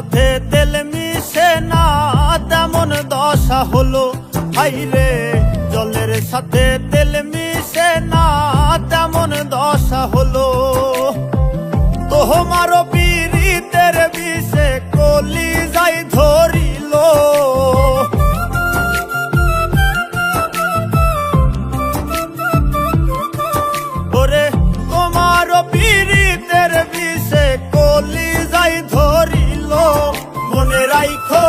সাথে তেল মিশে না, তেমন দশা হলো। হাইরে জলের সাথে তেল মিশে না, তেমন দশা হলো। তোমার রাইখো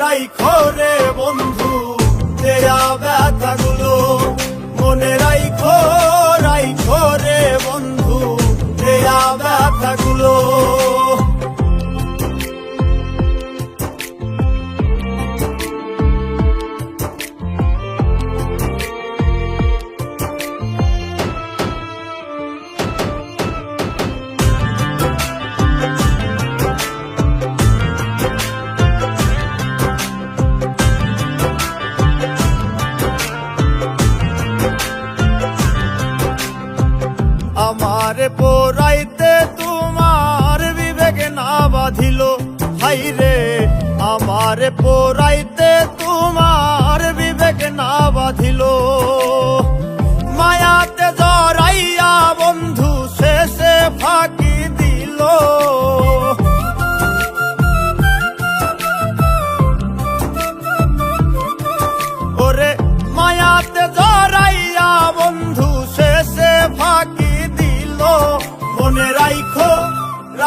রাইখো রে বন্ধু দেয়া ব্যথাগুলো আমার পোরাইতে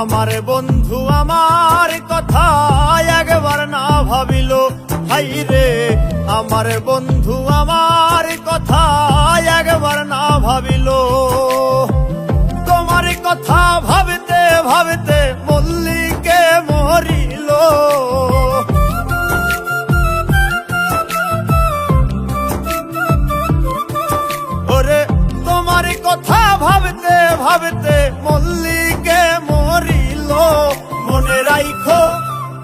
আমার বন্ধু আমার কথা একবার না ভাবিল। ভাই রে, আমার বন্ধু আমার কথা একবার না ভাবিল। তোমার কথা ভাবতে ভাবতে